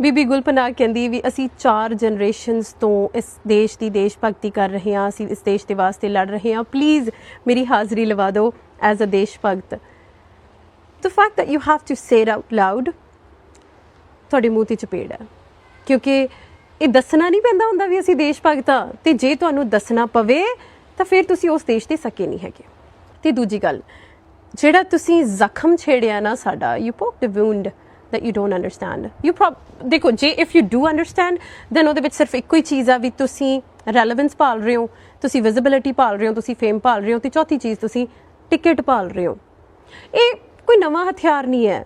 ਬੀਬੀ ਗੁਲਪਨਾਗ ਕਹਿੰਦੀ ਵੀ ਅਸੀਂ ਚਾਰ ਜਨਰੇਸ਼ਨਸ ਤੋਂ ਇਸ ਦੇਸ਼ ਦੀ ਦੇਸ਼ ਭਗਤੀ ਕਰ ਰਹੇ ਹਾਂ, ਅਸੀਂ ਇਸ ਦੇਸ਼ ਦੇ ਵਾਸਤੇ ਲੜ ਰਹੇ ਹਾਂ। ਪਲੀਜ਼ ਮੇਰੀ ਹਾਜ਼ਰੀ ਲਵਾ ਦਿਓ ਐਜ਼ ਅ ਦੇਸ਼ ਭਗਤ। The fact that you have to say it out loud ਤੁਹਾਡੇ ਮੂੰਹ ਤੇ ਚਪੇੜ ਹੈ। ਕਿਉਂਕਿ ਇਹ ਦੱਸਣਾ ਨਹੀਂ ਪੈਂਦਾ ਹੁੰਦਾ ਵੀ ਅਸੀਂ ਦੇਸ਼ ਭਗਤ ਹਾਂ। ਤੇ ਜੇ ਤੁਹਾਨੂੰ ਦੱਸਣਾ ਪਵੇ, ਤਾਂ ਫਿਰ ਤੁਸੀਂ ਉਸ ਦੇਸ਼ ਦੇ ਸਕੇ ਨਹੀਂ ਹੈਗੇ। ਤੇ ਦੂਜੀ ਗੱਲ, ਜਿਹੜਾ ਤੁਸੀਂ ਜ਼ਖਮ ਛੇੜਿਆ ਨਾ ਸਾਡਾ you poke the wound that you don't understand. You prob ਦੇਖੋ ਜੇ if you do understand then ਉਹਦੇ ਵਿੱਚ ਸਿਰਫ ਇੱਕੋ ਹੀ ਚੀਜ਼ ਆ ਵੀ ਤੁਸੀਂ ਰੈਲੇਵੈਂਸ ਭਾਲ ਰਹੇ ਹੋ ਤੁਸੀਂ ਵਿਜ਼ਿਬਿਲਿਟੀ ਭਾਲ ਰਹੇ ਹੋ ਤੁਸੀਂ ਫੇਮ ਭਾਲ ਰਹੇ ਹੋ ਤੇ ਚੌਥੀ ਚੀਜ਼ ਤੁਸੀਂ ਟਿਕਟ ਭਾਲ ਰਹੇ ਹੋ ਇਹ ਕੋਈ ਨਵਾਂ ਹਥਿਆਰ ਨਹੀਂ ਹੈ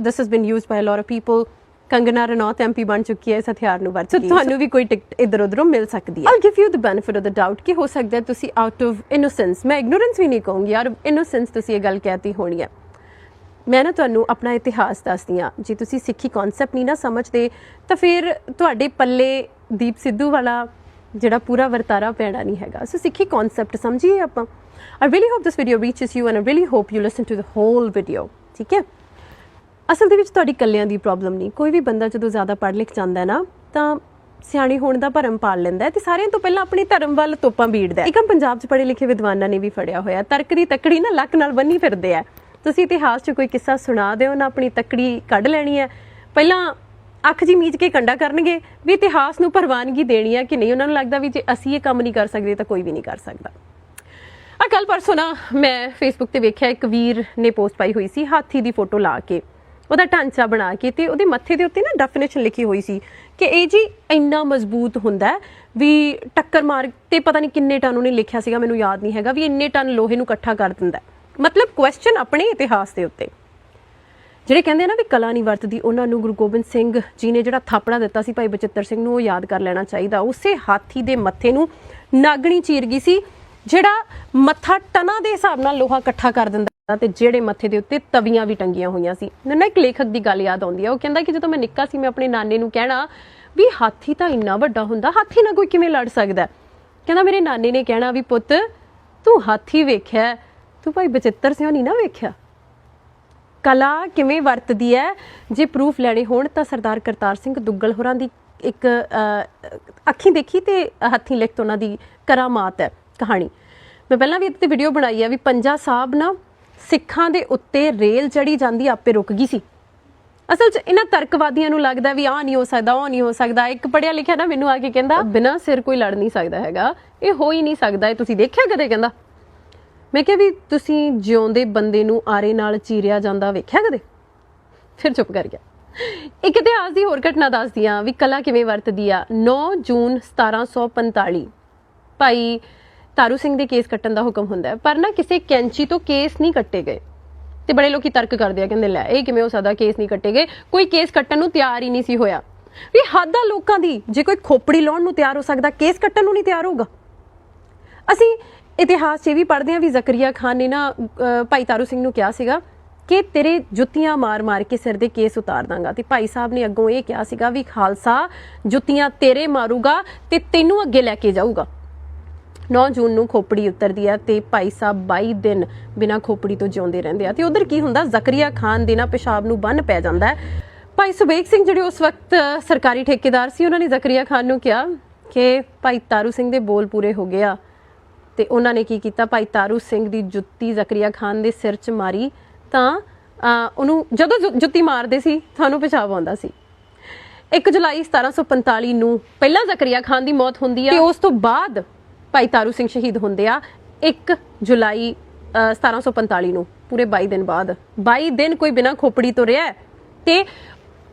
this has been used by a lot of people Kangana Ranaut MP ਬਣ ਚੁੱਕੀ ਹੈ ਇਸ ਹਥਿਆਰ ਨੂੰ ਵਰਤ ਕੇ ਤੁਹਾਨੂੰ ਵੀ ਕੋਈ ਟਿਕਟ ਇਧਰ ਉਧਰੋਂ ਮਿਲ ਸਕਦੀ ਹੈ I'll give you the benefit of the doubt ਕਿ ਹੋ ਸਕਦਾ ਤੁਸੀਂ ਆਊਟ ਆਫ ਇਨੋਸੈਂਸ ਮੈਂ ਇਗਨੋਰੈਂਸ ਵੀ ਨਹੀਂ ਕਹੂੰਗੀ ਯਾਰ ਇਨੋਸੈਂਸ ਤੁਸੀਂ ਇਹ ਗੱਲ ਕਹਿਤੀ ਹੋਣੀ ਹੈ ਮੈਂ ਨਾ ਤੁਹਾਨੂੰ ਆਪਣਾ ਇਤਿਹਾਸ ਦੱਸਦੀ ਹਾਂ। ਜੇ ਤੁਸੀਂ ਸਿੱਖੀ ਕਨਸੈਪਟ ਨਹੀਂ ਨਾ ਸਮਝਦੇ, ਤਾਂ ਫਿਰ ਤੁਹਾਡੇ ਪੱਲੇ ਦੀਪ ਸਿੱਧੂ ਵਾਲਾ ਜਿਹੜਾ ਪੂਰਾ ਵਰਤਾਰਾ ਪੈਣਾ ਨਹੀਂ ਹੈਗਾ। ਸੋ ਸਿੱਖੀ ਕਨਸੈਪਟ ਸਮਝੀਏ ਆਪਾਂ। I really hope this video reaches you and I really hope you listen to the whole video ਠੀਕ ਹੈ? ਅਸਲ ਦੇ ਵਿੱਚ ਤੁਹਾਡੀ ਕੱਲਿਆਂ ਦੀ ਪ੍ਰੋਬਲਮ ਨਹੀਂ। ਕੋਈ ਵੀ ਬੰਦਾ ਜਦੋਂ ਜ਼ਿਆਦਾ ਪੜ੍ਹ ਲਿਖ ਜਾਂਦਾ ਨਾ, ਤਾਂ ਸਿਆਣੀ ਹੋਣ ਦਾ ਭਰਮ ਪਾਲ ਲੈਂਦਾ ਹੈ ਤੇ ਸਾਰਿਆਂ ਤੋਂ ਪਹਿਲਾਂ ਆਪਣੇ ਧਰਮ ਵੱਲ ਤੋਪਾਂ ਬੀੜਦਾ ਹੈ। ਇੱਕਮ ਪੰਜਾਬ 'ਚ ਪੜ੍ਹੇ ਲਿਖੇ ਵਿਦਵਾਨਾਂ ਨੇ ਵੀ ਫੜਿਆ ਹੋਇਆ ਤਰਕ ਦੀ ਤਕੜੀ ਨਾ ਲੱਕ ਨਾਲ ਬੰਨੀ ਫਿਰਦੇ ਆ। ਤੁਸੀਂ ਇਤਿਹਾਸ 'ਚ ਕੋਈ ਕਿੱਸਾ ਸੁਣਾ ਦਿਓ, ਨਾ ਆਪਣੀ ਤਕੜੀ ਕੱਢ ਲੈਣੀ ਹੈ। ਪਹਿਲਾਂ ਅੱਖ ਜੀ ਮੀਚ ਕੇ ਕੰਡਾ ਕਰਨਗੇ ਵੀ ਇਤਿਹਾਸ ਨੂੰ ਪ੍ਰਵਾਨਗੀ ਦੇਣੀ ਹੈ ਕਿ ਨਹੀਂ। ਉਹਨਾਂ ਨੂੰ ਲੱਗਦਾ ਵੀ ਜੇ ਅਸੀਂ ਇਹ ਕੰਮ ਨਹੀਂ ਕਰ ਸਕਦੇ ਤਾਂ ਕੋਈ ਵੀ ਨਹੀਂ ਕਰ ਸਕਦਾ। ਆ ਕੱਲ ਪਰਸੋਂ ਨਾ ਮੈਂ ਫੇਸਬੁੱਕ ਤੇ ਵੇਖਿਆ, ਇੱਕ ਵੀਰ ਨੇ ਪੋਸਟ ਪਾਈ ਹੋਈ ਸੀ, ਹਾਥੀ ਦੀ ਫੋਟੋ ਲਾ ਕੇ। ਉਹਦਾ ਢਾਂਚਾ ਬਣਾ ਕੇ ਤੇ ਉਹਦੇ ਮੱਥੇ ਦੇ ਉੱਤੇ ਨਾ ਡੈਫੀਨੇਸ਼ਨ ਲਿਖੀ ਹੋਈ ਸੀ ਕਿ ਇਹ ਜੀ ਇੰਨਾ ਮਜ਼ਬੂਤ ਹੁੰਦਾ ਵੀ ਟੱਕਰ ਮਾਰ ਤੇ ਪਤਾ ਨਹੀਂ ਕਿੰਨੇ ਟਨ ਉਹਨੇ ਲਿਖਿਆ ਸੀਗਾ, ਮੈਨੂੰ ਯਾਦ ਨਹੀਂ ਹੈਗਾ, ਵੀ ਇੰਨੇ ਟਨ ਲੋਹੇ ਨੂੰ ਇਕੱਠਾ ਕਰ ਦਿੰਦਾ ਮਤਲਬ ਕੁਐਸਚਨ ਆਪਣੇ ਇਤਿਹਾਸ ਦੇ ਉੱਤੇ। ਜਿਹੜੇ ਕਹਿੰਦੇ ਆ ਨਾ ਵੀ ਕਲਾ ਨਹੀਂ ਵਰਤਦੀ, ਉਹਨਾਂ ਨੂੰ ਗੁਰੂ ਗੋਬਿੰਦ ਸਿੰਘ ਜੀ ਨੇ ਜਿਹੜਾ ਥਾਪੜਾ ਦਿੱਤਾ ਸੀ ਭਾਈ ਬਚਿੱਤਰ ਸਿੰਘ ਨੂੰ, ਉਹ ਯਾਦ ਕਰ ਲੈਣਾ ਚਾਹੀਦਾ। ਉਸੇ ਹਾਥੀ ਦੇ ਮੱਥੇ ਨੂੰ ਨਾਗਣੀ ਚੀਰ ਗਈ ਸੀ, ਜਿਹੜਾ ਮੱਥਾ ਟਨਾ ਦੇ ਹਿਸਾਬ ਨਾਲ ਲੋਹਾ ਇਕੱਠਾ ਕਰ ਦਿੰਦਾ ਤੇ ਜਿਹੜੇ ਮੱਥੇ ਦੇ ਉੱਤੇ ਤਵੀਆਂ ਵੀ ਟੰਗੀਆਂ ਹੋਈਆਂ ਸੀ। ਮੈਨੂੰ ਨਾ ਇੱਕ ਲੇਖਕ ਦੀ ਗੱਲ ਯਾਦ ਆਉਂਦੀ ਹੈ ਉਹ ਕਹਿੰਦਾ ਕਿ ਜਦੋਂ ਮੈਂ ਨਿੱਕਾ ਸੀ, ਮੈਂ ਆਪਣੇ ਨਾਨੇ ਨੂੰ ਕਹਿਣਾ ਵੀ ਹਾਥੀ ਤਾਂ ਇੰਨਾ ਵੱਡਾ ਹੁੰਦਾ, ਹਾਥੀ ਨਾਲ ਕੋਈ ਕਿਵੇਂ ਲੜ ਸਕਦਾ? ਕਹਿੰਦਾ ਮੇਰੇ ਨਾਨੇ ਨੇ ਕਹਿਣਾ ਵੀ ਪੁੱਤ, ਤੂੰ ਹਾਥੀ ਵੇਖਿਆ ਤੂੰ ਭਾਈ ਬਚਿੱਤਰ ਸਿੰਘ ਨਹੀਂ ਨਾ ਵੇਖਿਆ? ਕਲਾ ਕਿਵੇਂ ਵਰਤਦੀ ਹੈ ਜੇ ਪ੍ਰੂਫ ਲੈਣੇ ਹੋਣ ਤਾਂ ਸਰਦਾਰ ਕਰਤਾਰ ਸਿੰਘ ਦੁੱਗਲ ਹੋਰਾਂ ਦੀ ਇੱਕ ਅਹ, ਅੱਖੀਂ ਦੇਖੀ ਤੇ ਹੱਥੀਂ ਲਿਖਤ ਉਹਨਾਂ ਦੀ ਕਰਾਮਾਤ ਹੈ ਕਹਾਣੀ। ਮੈਂ ਪਹਿਲਾਂ ਵੀ ਇਹਦੇ ਤੇ ਵੀਡੀਓ ਬਣਾਈ ਹੈ ਵੀ ਪੰਜਾ ਸਾਹਿਬ ਨਾ ਸਿੱਖਾਂ ਦੇ ਉੱਤੇ ਰੇਲ ਚੜੀ ਜਾਂਦੀ ਆਪੇ ਰੁਕ ਗਈ ਸੀ। ਅਸਲ 'ਚ ਇਹਨਾਂ ਤਰਕਵਾਦੀਆਂ ਨੂੰ ਲੱਗਦਾ ਵੀ ਆਹ ਨਹੀਂ ਹੋ ਸਕਦਾ ਉਹ ਨਹੀਂ ਹੋ ਸਕਦਾ। ਇੱਕ ਪੜਿਆ ਲਿਖਿਆ ਨਾ ਮੈਨੂੰ ਆ ਕੇ ਕਹਿੰਦਾ ਬਿਨਾਂ ਸਿਰ ਕੋਈ ਲੜ ਨਹੀਂ ਸਕਦਾ ਹੈਗਾ। ਇਹ ਹੋ ਹੀ ਨਹੀਂ ਸਕਦਾ ਇਹ ਤੁਸੀਂ ਦੇਖਿਆ ਕਦੇ ਕਹਿੰਦਾ? ਮੈਂ ਕਿਹਾ ਵੀ ਤੁਸੀਂ ਜਿਉਂਦੇ ਬੰਦੇ ਨੂੰ ਆਰੇ ਨਾਲ ਚੀਰਿਆ ਜਾਂਦਾ ਵੇਖਿਆ ਕਦੇ? ਫਿਰ ਚੁੱਪ ਕਰ ਗਿਆ। ਇੱਕ ਇਤਿਹਾਸ ਦੀ ਹੋਰ ਘਟਨਾ ਦੱਸਦੀ ਆ ਵੀ ਕਲਾ ਕਿਵੇਂ ਵਰਤਦੀ ਆ। 9 ਜੂਨ 1745 ਭਾਈ ਤਾਰੂ ਸਿੰਘ ਦੇ ਕੇਸ ਕੱਟਣ ਦਾ ਹੁਕਮ ਹੁੰਦਾ ਪਰ ਨਾ ਕਿਸੇ ਕੈਂਚੀ ਤੋਂ ਕੇਸ ਨਹੀਂ ਕੱਟੇ ਗਏ। ਤੇ ਬੜੇ ਲੋਕੀ ਤਰਕ ਕਰਦੇ ਆ, ਕਹਿੰਦੇ ਲੈ, ਇਹ ਕਿਵੇਂ ਹੋ ਸਕਦਾ ਕੇਸ ਨਹੀਂ ਕੱਟੇ ਗਏ? ਕੋਈ ਕੇਸ ਕੱਟਣ ਨੂੰ ਤਿਆਰ ਹੀ ਨਹੀਂ ਸੀ ਹੋਇਆ। ਵੀ ਹੱਦ ਆ ਲੋਕਾਂ ਦੀ, ਜੇ ਕੋਈ ਖੋਪੜੀ ਲਾਉਣ ਨੂੰ ਤਿਆਰ ਹੋ ਸਕਦਾ, ਕੇਸ ਕੱਟਣ ਨੂੰ ਨਹੀਂ ਤਿਆਰ ਹੋਊਗਾ। ਅਸੀਂ ਇਤਿਹਾਸ 'ਚ ਇਹ ਵੀ ਪੜ੍ਹਦੇ ਹਾਂ ਵੀ ਜ਼ਕਰੀਆ ਖਾਨ ਨੇ ਨਾ ਭਾਈ ਤਾਰੂ ਸਿੰਘ ਨੂੰ ਕਿਹਾ ਸੀਗਾ ਕਿ ਤੇਰੇ ਜੁੱਤੀਆਂ ਮਾਰ-ਮਾਰ ਕੇ ਸਿਰ ਦੇ ਕੇਸ ਉਤਾਰ ਦਾਂਗਾ। ਤੇ ਭਾਈ ਸਾਹਿਬ ਨੇ ਅੱਗੋਂ ਇਹ ਕਿਹਾ ਸੀਗਾ ਵੀ ਖਾਲਸਾ ਜੁੱਤੀਆਂ ਤੇਰੇ ਮਾਰੂਗਾ ਤੇ ਤੈਨੂੰ ਅੱਗੇ ਲੈ ਕੇ ਜਾਊਗਾ। 9 ਜੂਨ ਨੂੰ ਖੋਪੜੀ ਉਤਰਦੀ ਆ ਤੇ ਭਾਈ ਸਾਹਿਬ 22 ਦਿਨ ਬਿਨਾਂ ਖੋਪੜੀ ਤੋਂ ਜਿਉਂਦੇ ਰਹਿੰਦੇ ਆ। ਤੇ ਉਧਰ ਕੀ ਹੁੰਦਾ? ਜ਼ਕਰੀਆ ਖਾਨ ਦੇ ਨਾ ਪਿਸ਼ਾਬ ਨੂੰ ਬੰਨ ਪੈ ਜਾਂਦਾ ਭਾਈ ਸੁਬੇਗ ਸਿੰਘ ਜਿਹੜੇ ਉਸ ਵਕਤ ਸਰਕਾਰੀ ਠੇਕੇਦਾਰ ਸੀ, ਉਹਨਾਂ ਨੇ ਜ਼ਕਰੀਆ ਖਾਨ ਨੂੰ ਕਿਹਾ ਕਿ ਭਾਈ ਤਾਰੂ ਸਿੰਘ ਦੇ ਬੋਲ ਪੂਰੇ ਹੋ ਗਏ ਆ। ਤੇ ਉਹਨਾਂ ਨੇ ਕੀ ਕੀਤਾ? ਭਾਈ ਤਾਰੂ ਸਿੰਘ ਦੀ ਜੁੱਤੀ ਜ਼ਕਰੀਆ ਖਾਨ ਦੇ ਸਿਰ 'ਚ ਮਾਰੀ ਤਾਂ ਉਹਨੂੰ ਜਦੋਂ ਜੁੱਤੀ ਮਾਰਦੇ ਸੀ ਤੁਹਾਨੂੰ ਪਿਸ਼ਾਬ ਆਉਂਦਾ ਸੀ। 1 ਜੁਲਾਈ 1745 ਨੂੰ ਪਹਿਲਾਂ ਜ਼ਕਰੀਆ ਖਾਨ ਦੀ ਮੌਤ ਹੁੰਦੀ ਆ ਤੇ ਉਸ ਤੋਂ ਬਾਅਦ ਭਾਈ ਤਾਰੂ ਸਿੰਘ ਸ਼ਹੀਦ ਹੁੰਦੇ ਆ 1 ਜੁਲਾਈ ਅਹ, 1745 ਨੂੰ ਪੂਰੇ 22 ਦਿਨ ਬਾਅਦ। 22 ਦਿਨ ਕੋਈ ਬਿਨਾਂ ਖੋਪੜੀ ਤੋਂ ਰਿਹਾ ਤੇ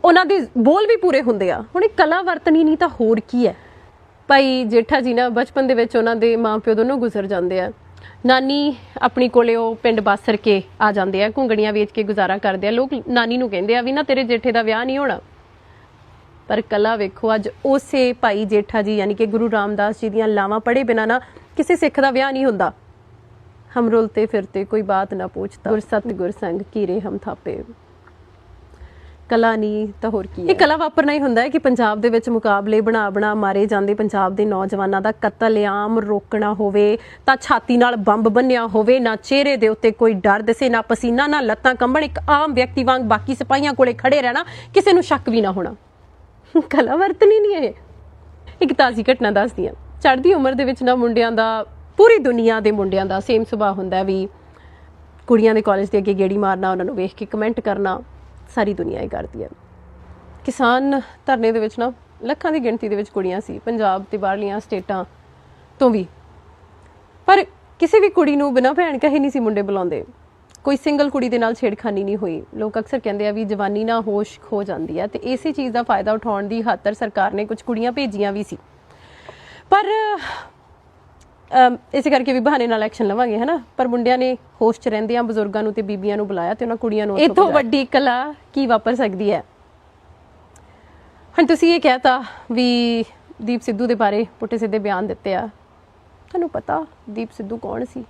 ਉਹਨਾਂ ਦੇ ਬੋਲ ਵੀ ਪੂਰੇ ਹੁੰਦੇ ਆ। ਹੁਣ ਇਹ ਕਲਾ ਵਰਤਣੀ ਨਹੀਂ ਤਾਂ ਹੋਰ ਕੀ ਹੈ? ਭਾਈ ਜੇਠਾ ਜੀ ਨਾ ਬਚਪਨ ਦੇ ਵਿੱਚ ਉਹਨਾਂ ਦੇ ਮਾਪਿਓ ਦੋਨੋਂ ਗੁਜ਼ਰ ਜਾਂਦੇ ਆ। ਨਾਨੀ ਆਪਣੀ ਕੋਲੇ ਉਹ ਪਿੰਡ ਬਾਸਰ ਕੇ ਆ ਜਾਂਦੇ ਆ, ਘੁੰਗਣੀਆਂ ਵੇਚ ਕੇ ਗੁਜ਼ਾਰਾ ਕਰਦੇ ਆ। ਲੋਕ ਨਾਨੀ ਨੂੰ ਕਹਿੰਦੇ ਆ ਵੀ ਨਾ ਤੇਰੇ ਜੇਠੇ ਦਾ ਵਿਆਹ ਨਹੀਂ ਹੋਣਾ। ਪਰ ਕਲਾ ਵੇਖੋ, ਅੱਜ ਉਸੇ ਭਾਈ ਜੇਠਾ ਜੀ, ਯਾਨੀ ਕਿ ਗੁਰੂ ਰਾਮਦਾਸ ਜੀ ਦੀਆਂ ਲਾਵਾਂ ਪੜੇ ਬਿਨਾ ਨਾ ਕਿਸੇ ਸਿੱਖ ਦਾ ਵਿਆਹ ਨਹੀਂ ਹੁੰਦਾ। ਹਮ ਰੁਲਤੇ ਫਿਰਤੇ ਕੋਈ ਬਾਤ ਨਾ ਪੁੱਛਤਾ। ਗੁਰ ਸਤ ਕੀਰੇ ਹਮ ਥਾਪੇ। ਕਲਾ ਨਹੀਂ ਤਾਂ ਹੋਰ ਕੀ ਹੈ? ਇਹ ਕਲਾ ਵਾਪਰਨਾ ਹੀ ਹੁੰਦਾ ਹੈ ਕਿ ਪੰਜਾਬ ਦੇ ਵਿੱਚ ਮੁਕਾਬਲੇ ਬਣਾ ਬਣਾ ਮਾਰੇ ਜਾਂਦੇ ਪੰਜਾਬ ਦੇ ਨੌਜਵਾਨਾਂ ਦਾ ਕਤਲੇਆਮ ਰੋਕਣਾ ਹੋਵੇ ਤਾਂ ਛਾਤੀ ਨਾਲ ਬੰਬ ਬੰਨਿਆ ਹੋਵੇ ਨਾ ਚਿਹਰੇ ਦੇ ਉੱਤੇ ਕੋਈ ਡਰ ਦਿਸੇ ਨਾ ਪਸੀਨਾ ਨਾ ਲੱਤਾਂ ਕੰਬਣ ਇੱਕ ਆਮ ਵਿਅਕਤੀ ਵਾਂਗ ਬਾਕੀ ਸਿਪਾਹੀਆਂ ਕੋਲੇ ਖੜੇ ਰਹਿਣਾ ਕਿਸੇ ਨੂੰ ਸ਼ੱਕ ਵੀ ਨਾ ਹੋਣਾ। ਕਲਾ ਵਰਤਨੀ ਨਹੀਂ ਇਹ। ਇੱਕ ਤਾਜ਼ੀ ਘਟਨਾ ਦੱਸਦੀ ਆ ਚੜ੍ਹਦੀ ਉਮਰ ਦੇ ਵਿੱਚ ਨਾ ਮੁੰਡਿਆਂ ਦਾ ਪੂਰੀ ਦੁਨੀਆ ਦੇ ਮੁੰਡਿਆਂ ਦਾ ਸੇਮ ਸੁਭਾਅ ਹੁੰਦਾ ਵੀ ਕੁੜੀਆਂ ਦੇ ਕਾਲਜ ਦੇ ਅੱਗੇ ਗੇੜੀ ਮਾਰਨਾ ਉਹਨਾਂ ਨੂੰ ਵੇਖ ਕੇ ਕਮੈਂਟ ਕਰਨਾ। ਸਾਰੀ ਦੁਨੀਆ ਹੀ ਕਰਦੀ ਹੈ। ਕਿਸਾਨ ਧਰਨੇ ਦੇ ਵਿੱਚ ਨਾ ਲੱਖਾਂ ਦੀ ਗਿਣਤੀ ਦੇ ਵਿੱਚ ਕੁੜੀਆਂ ਸੀ, ਪੰਜਾਬ ਤੇ ਬਾਹਰਲੀਆਂ ਸਟੇਟਾਂ ਤੋਂ ਵੀ। ਪਰ ਕਿਸੇ ਵੀ ਕੁੜੀ ਨੂੰ ਬਿਨਾਂ ਭੈਣ ਕਹੇ ਨਹੀਂ ਸੀ ਮੁੰਡੇ ਬੁਲਾਉਂਦੇ। ਕੋਈ ਸਿੰਗਲ ਕੁੜੀ ਦੇ ਨਾਲ ਛੇੜਖਾਨੀ ਨਹੀਂ ਹੋਈ। ਲੋਕ ਅਕਸਰ ਕਹਿੰਦੇ ਆ ਵੀ ਜਵਾਨੀ ਨਾ ਹੋਸ਼ ਖੋ ਜਾਂਦੀ ਹੈ ਤੇ ਇਸੇ ਚੀਜ਼ ਦਾ ਫਾਇਦਾ ਉਠਾਉਣ ਦੀ ਖਾਤਰ ਸਰਕਾਰ ਨੇ ਕੁਝ ਕੁੜੀਆਂ ਭੇਜੀਆਂ ਵੀ ਸੀ। ਪਰ ਇਸੇ ਕਰਕੇ ਵੀ ਬਹਾਨੇ ਨਾਲ ਐਕਸ਼ਨ ਲਵਾਂਗੇ ਹਨਾ? ਪਰ ਮੁੰਡਿਆਂ ਨੇ ਹੋਸ਼ 'ਚ ਰਹਿੰਦੇ ਆ ਬਜ਼ੁਰਗਾਂ ਨੂੰ ਤੇ ਬੀਬੀਆਂ ਨੂੰ ਬੁਲਾਇਆ ਤੇ ਉਹਨਾਂ ਕੁੜੀਆਂ ਨੂੰ ਇਥੋਂ ਵੱਡੀ ਕਲਾ ਕੀ ਵਾਪਰ ਸਕਦੀ ਹੈ? ਹੁਣ ਤੁਸੀਂ ਇਹ ਕਹਿਤਾ ਵੀ ਦੀਪ ਸਿੱਧੂ ਦੇ ਬਾਰੇ ਪੁੱਠੇ ਸਿੱਧੇ ਬਿਆਨ ਦਿੱਤੇ ਆ। ਤੁਹਾਨੂੰ ਪਤਾ ਦੀਪ ਸਿੱਧੂ ਕੌਣ ਸੀ?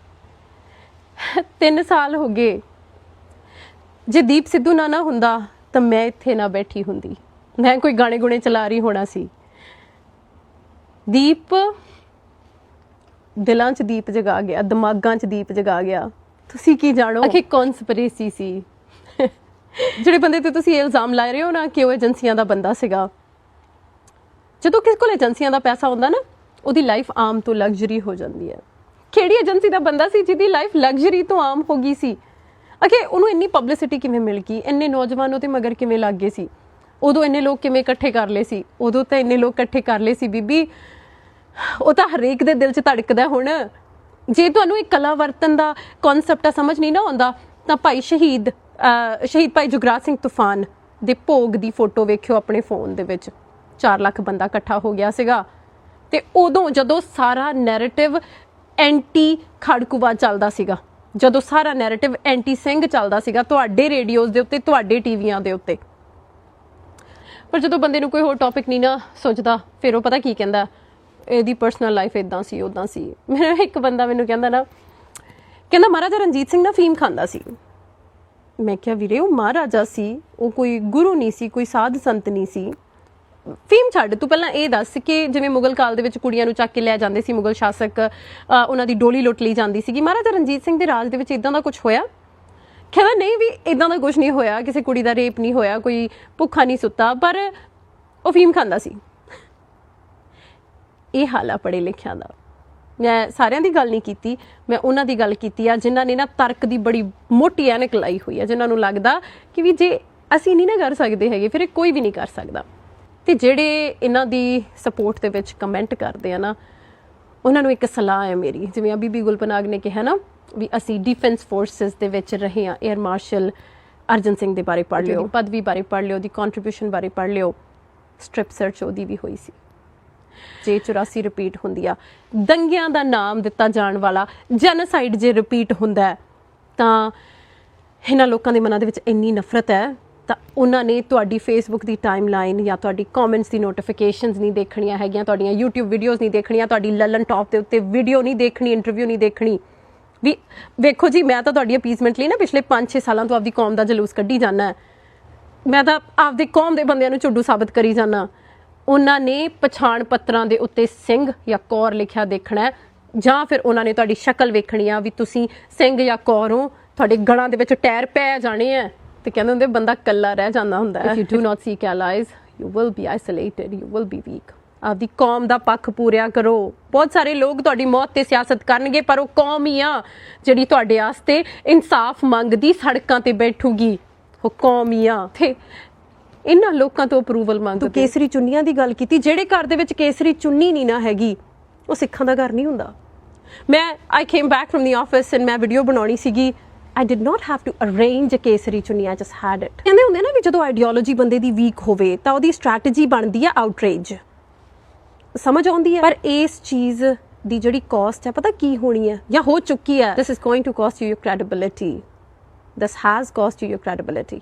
3 ਸਾਲ ਹੋ ਗਏ। ਜੇ ਦੀਪ ਸਿੱਧੂ ਨਾ ਨਾ ਹੁੰਦਾ ਤਾਂ ਮੈਂ ਇੱਥੇ ਨਾ ਬੈਠੀ ਹੁੰਦੀ। ਮੈਂ ਕੋਈ ਗਾਣੇ ਗੁਣੇ ਚਲਾ ਰਹੀ ਹੋਣਾ ਸੀ। ਦੀਪ ਦਿਲਾਂ 'ਚ ਦੀਪ ਜਗਾ ਗਿਆ, ਦਿਮਾਗਾਂ 'ਚ ਦੀਪ ਜਗਾ ਗਿਆ। ਤੁਸੀਂ ਕੀ ਜਾਣੋ? ਅਖੇ ਕਨਸਪੀਰੇਸੀ ਸੀ। ਜਿਹੜੇ ਬੰਦੇ ਤੇ ਤੁਸੀਂ ਇਲਜ਼ਾਮ ਲਾ ਰਹੇ ਹੋ ਨਾ ਕਿ ਉਹ ਏਜੰਸੀਆਂ ਦਾ ਬੰਦਾ ਸੀਗਾ। ਜਦੋਂ ਕਿਸੇ ਕੋਲ ਏਜੰਸੀਆਂ ਦਾ ਪੈਸਾ ਹੁੰਦਾ ਨਾ, ਉਹਦੀ ਲਾਈਫ ਆਮ ਤੋਂ ਲਗਜ਼ਰੀ ਹੋ ਜਾਂਦੀ ਹੈ। ਕਿਹੜੀ ਏਜੰਸੀ ਦਾ ਬੰਦਾ ਸੀ ਜਿਹਦੀ ਲਾਈਫ ਲਗਜ਼ਰੀ ਤੋਂ ਆਮ ਹੋ ਗਈ ਸੀ? ਅਕੇ ਉਹਨੂੰ ਇੰਨੀ ਪਬਲਿਸਿਟੀ ਕਿਵੇਂ ਮਿਲ ਗਈ? ਇੰਨੇ ਨੌਜਵਾਨ ਉਹਦੇ ਮਗਰ ਕਿਵੇਂ ਲੱਗ ਗਏ ਸੀ? ਉਦੋਂ ਇੰਨੇ ਲੋਕ ਕਿਵੇਂ ਇਕੱਠੇ ਕਰ ਲਏ ਸੀ? ਉਦੋਂ ਤਾਂ ਇੰਨੇ ਲੋਕ ਇਕੱਠੇ ਕਰ ਲਏ ਸੀ ਬੀਬੀ। ਉਹ ਤਾਂ ਹਰੇਕ ਦੇ ਦਿਲ 'ਚ ਧੜਕਦਾ ਹੁਣ। ਜੇ ਤੁਹਾਨੂੰ ਇਹ ਕਲਾ ਵਰਤਨ ਦਾ ਕਨਸੈਪਟ ਆ ਸਮਝ ਨਹੀਂ ਨਾ ਆਉਂਦਾ, ਤਾਂ ਭਾਈ ਸ਼ਹੀਦ ਸ਼ਹੀਦ ਭਾਈ ਜੁਗਰਾਜ ਸਿੰਘ ਤੂਫਾਨ ਦੇ ਭੋਗ ਦੀ ਫੋਟੋ ਵੇਖਿਓ ਆਪਣੇ ਫੋਨ ਦੇ ਵਿੱਚ। 4 ਲੱਖ ਬੰਦਾ ਇਕੱਠਾ ਹੋ ਗਿਆ ਸੀਗਾ। ਤੇ ਉਦੋਂ ਜਦੋਂ ਸਾਰਾ ਨੈਰੇਟਿਵ ਐਂਟੀ ਖੜਕੂਵਾ ਚੱਲਦਾ ਸੀਗਾ, ਜਦੋਂ ਸਾਰਾ ਨੈਰੇਟਿਵ ਐਂਟੀ ਸਿੰਘ ਚੱਲਦਾ ਸੀਗਾ, ਤੁਹਾਡੇ ਰੇਡੀਓਜ਼ ਦੇ ਉੱਤੇ, ਤੁਹਾਡੇ ਟੀਵੀਆਂ ਦੇ ਉੱਤੇ। ਪਰ ਜਦੋਂ ਬੰਦੇ ਨੂੰ ਕੋਈ ਹੋਰ ਟੌਪਿਕ ਨਹੀਂ ਨਾ ਸੋਚਦਾ, ਫਿਰ ਉਹ ਪਤਾ ਕੀ ਕਹਿੰਦਾ? ਇਹਦੀ ਪਰਸਨਲ ਲਾਈਫ ਇਦਾਂ ਸੀ ਉਦਾਂ ਸੀ। ਮੇਰਾ ਇੱਕ ਬੰਦਾ ਮੈਨੂੰ ਕਹਿੰਦਾ ਨਾ, ਕਹਿੰਦਾ ਮਹਾਰਾਜਾ ਰਣਜੀਤ ਸਿੰਘ ਨਾ ਫੀਮ ਖਾਂਦਾ ਸੀ। ਮੈਂ ਕਿਹਾ, ਵੀਰੇ, ਉਹ ਮਹਾਰਾਜਾ ਸੀ, ਉਹ ਕੋਈ ਗੁਰੂ ਨਹੀਂ ਸੀ, ਕੋਈ ਸਾਧ ਸੰਤ ਨਹੀਂ ਸੀ। ਫੀਮ ਛੱਡ, ਤੂੰ ਪਹਿਲਾਂ ਇਹ ਦੱਸ ਕਿ ਜਿਵੇਂ ਮੁਗਲ ਕਾਲ ਦੇ ਵਿੱਚ ਕੁੜੀਆਂ ਨੂੰ ਚੱਕ ਕੇ ਲੈ ਜਾਂਦੇ ਸੀ ਮੁਗਲ ਸ਼ਾਸਕ ਉਹਨਾਂ ਦੀ ਡੋਲੀ ਲੁੱਟ ਲਈ ਜਾਂਦੀ ਸੀਗੀ। ਮਹਾਰਾਜਾ ਰਣਜੀਤ ਸਿੰਘ ਦੇ ਰਾਜ ਦੇ ਵਿੱਚ ਇਦਾਂ ਦਾ ਕੁਝ ਹੋਇਆ? ਕਹਿੰਦਾ, ਨਹੀਂ ਵੀ ਇਦਾਂ ਦਾ ਕੁਝ ਨਹੀਂ ਹੋਇਆ, ਕਿਸੇ ਕੁੜੀ ਦਾ ਰੇਪ ਨਹੀਂ ਹੋਇਆ, ਕੋਈ ਭੁੱਖਾ ਨਹੀਂ ਸੁੱਤਾ, ਪਰ ਉਹ ਫੀਮ ਖਾਂਦਾ ਸੀ। ਇਹ ਹਾਲ ਆ ਪੜੇ ਲਿਖਿਆਂ ਦਾ। ਮੈਂ ਸਾਰਿਆਂ ਦੀ ਗੱਲ ਨਹੀਂ ਕੀਤੀ ਮੈਂ ਉਹਨਾਂ ਦੀ ਗੱਲ ਕੀਤੀ ਆ ਜਿਨ੍ਹਾਂ ਨੇ ਨਾ ਤਰਕ ਦੀ ਬੜੀ ਮੋਟੀ ਐਨਕ ਲਾਈ ਹੋਈ ਆ ਜਿਨ੍ਹਾਂ ਨੂੰ ਲੱਗਦਾ ਕਿ ਵੀ ਜੇ ਅਸੀਂ ਨਹੀਂ ਨਾ ਕਰ ਸਕਦੇ ਹੈਗੇ ਫਿਰ ਕੋਈ ਵੀ ਨਹੀਂ ਕਰ ਸਕਦਾ। ਤੇ ਜਿਹੜੇ ਇਹਨਾਂ ਦੀ ਸਪੋਰਟ ਦੇ ਵਿੱਚ ਕਮੈਂਟ ਕਰਦੇ ਆ ਨਾ ਉਹਨਾਂ ਨੂੰ ਇੱਕ ਸਲਾਹ ਹੈ ਮੇਰੀ ਜਿਵੇਂ ਆ ਬੀਬੀ ਗੁਲਪਨਾਗ ਨੇ ਕਿਹਾ ਨਾ ਵੀ ਅਸੀਂ ਡਿਫੈਂਸ ਫੋਰਸਸ ਦੇ ਵਿੱਚ ਰਹੇ ਆ 에ਅਰ ਮਾਰਸ਼ਲ ਅਰਜਨ ਸਿੰਘ ਦੇ ਬਾਰੇ ਪੜ੍ਹ ਲਿਓ ਪਦਵੀ ਬਾਰੇ ਪੜ੍ਹ ਲਿਓ ਦੀ ਕੰਟਰੀਬਿਊਸ਼ਨ ਬਾਰੇ ਪੜ੍ਹ ਲਿਓ। ਸਟ੍ਰਿਪ ਸਰਚ ਉਹਦੀ ਵੀ ਹੋਈ ਸੀ। ਜੇ 84 ਰਿਪੀਟ ਹੁੰਦੀ ਆ। ਦੰਗਿਆਂ ਦਾ ਨਾਮ ਦਿੱਤਾ ਜਾਣ ਵਾਲਾ ਜੈਨੋਸਾਈਡ ਜੇ ਰਿਪੀਟ ਹੁੰਦਾ ਤਾਂ ਇਹਨਾਂ ਲੋਕਾਂ ਦੇ ਮਨਾਂ ਦੇ ਵਿੱਚ ਇੰਨੀ ਨਫ਼ਰਤ ਹੈ, ਤਾਂ ਉਹਨਾਂ ਨੇ ਤੁਹਾਡੀ ਫੇਸਬੁੱਕ ਦੀ ਟਾਈਮਲਾਈਨ ਜਾਂ ਤੁਹਾਡੀ ਕਮੈਂਟਸ ਦੀ ਨੋਟੀਫਿਕੇਸ਼ਨਸ ਨਹੀਂ ਦੇਖਣੀਆਂ ਹੈਗੀਆਂ, ਤੁਹਾਡੀਆਂ YouTube ਵੀਡੀਓਜ਼ ਨਹੀਂ ਦੇਖਣੀਆਂ, ਤੁਹਾਡੀ ਲੱਲਨ ਟਾਪ ਦੇ ਉੱਤੇ ਵੀਡੀਓ ਨਹੀਂ ਦੇਖਣੀ ਇੰਟਰਵਿਊ ਨਹੀਂ ਦੇਖਣੀ। ਵੀ ਵੇਖੋ ਜੀ, ਮੈਂ ਤਾਂ ਤੁਹਾਡੀ ਅਪੀਸਮੈਂਟ ਲਈ ਨਾ ਪਿਛਲੇ 5-6 ਸਾਲਾਂ ਤੋਂ ਆਪਦੀ ਕੌਮ ਦਾ ਜਲੂਸ ਕੱਢੀ ਜਾਣਾ ਮੈਂ ਤਾਂ ਆਪਦੇ ਕੌਮ ਦੇ ਬੰਦਿਆਂ ਨੂੰ ਝੁੱਡੂ ਸਾਬਤ ਕਰੀ ਜਾਣਾ ਉਹਨਾਂ ਨੇ ਪਛਾਣ ਪੱਤਰਾਂ ਦੇ ਉੱਤੇ ਸਿੰਘ ਜਾਂ ਕੌਰ ਲਿਖਿਆ ਦੇਖਣਾ ਜਾਂ ਫਿਰ ਉਹਨਾਂ ਨੇ ਤੁਹਾਡੀ ਸ਼ਕਲ ਵੇਖਣੀ ਆ ਵੀ ਤੁਸੀਂ ਸਿੰਘ ਜਾਂ ਕੌਰ ਹੋ ਤੁਹਾਡੇ ਗਲਾਂ ਦੇ ਵਿੱਚ ਟਾਇਰ ਪੈ ਜਾਣੇ ਆ। ਤੇ ਕਹਿੰਦੇ ਹੁੰਦੇ ਬੰਦਾ ਕੱਲਾ ਰਹਿ ਜਾਂਦਾ ਹੁੰਦਾ ਹੈ। You do not seek allies you will be isolated you will be weak. ਆਪਦੀ ਕੌਮ ਦਾ ਪੱਖ ਪੂਰਿਆ ਕਰੋ। ਬਹੁਤ ਸਾਰੇ ਲੋਕ ਤੁਹਾਡੀ ਮੌਤ ਤੇ ਸਿਆਸਤ ਕਰਨਗੇ ਪਰ ਉਹ ਕੌਮ ਹੀ ਆ ਜਿਹੜੀ ਤੁਹਾਡੇ ਵਾਸਤੇ ਇਨਸਾਫ ਮੰਗਦੀ ਸੜਕਾਂ ਤੇ ਬੈਠੂਗੀ। ਉਹ ਕੌਮ ਹੀ ਆ। ਤੇ ਇਹਨਾਂ ਲੋਕਾਂ ਤੋਂ ਅਪਰੂਵਲ ਮੰਗਦੇ ਤੂੰ ਕੇਸਰੀ ਚੁੰਨੀਆਂ ਦੀ ਗੱਲ ਕੀਤੀ, ਜਿਹੜੇ ਘਰ ਦੇ ਵਿੱਚ ਕੇਸਰੀ ਚੁੰਨੀ ਨਹੀਂ ਨਾ ਹੈਗੀ, ਉਹ ਸਿੱਖਾਂ ਦਾ ਘਰ ਨਹੀਂ ਹੁੰਦਾ। ਮੈਂ I came back from the office and ਮੈਂ ਵੀਡੀਓ ਬਣਾਉਣੀ ਸੀਗੀ। I did not have to arrange a ਕੇਸਰੀ ਚੁੰਨੀ ਆਈ ਜਸਟ ਹੈਡ ਇਟ ਕਹਿੰਦੇ ਹੁੰਦੇ ਨਾ ਵੀ ਜਦੋਂ ਆਈਡੀਓਲੋਜੀ ਬੰਦੇ ਦੀ ਵੀਕ ਹੋਵੇ, ਤਾਂ ਉਹਦੀ ਸਟ੍ਰੈਟਜੀ ਬਣਦੀ ਆ ਆਊਟਰੇਜ ਸਮਝ ਆਉਂਦੀ ਹੈ ਪਰ ਇਸ ਚੀਜ਼ ਦੀ ਜਿਹੜੀ ਕਾਸਟ ਹੈ ਪਤਾ ਕੀ ਹੋਣੀ ਹੈ ਜਾਂ ਹੋ ਚੁੱਕੀ ਹੈ this is going to cost you your credibility this has cost you your credibility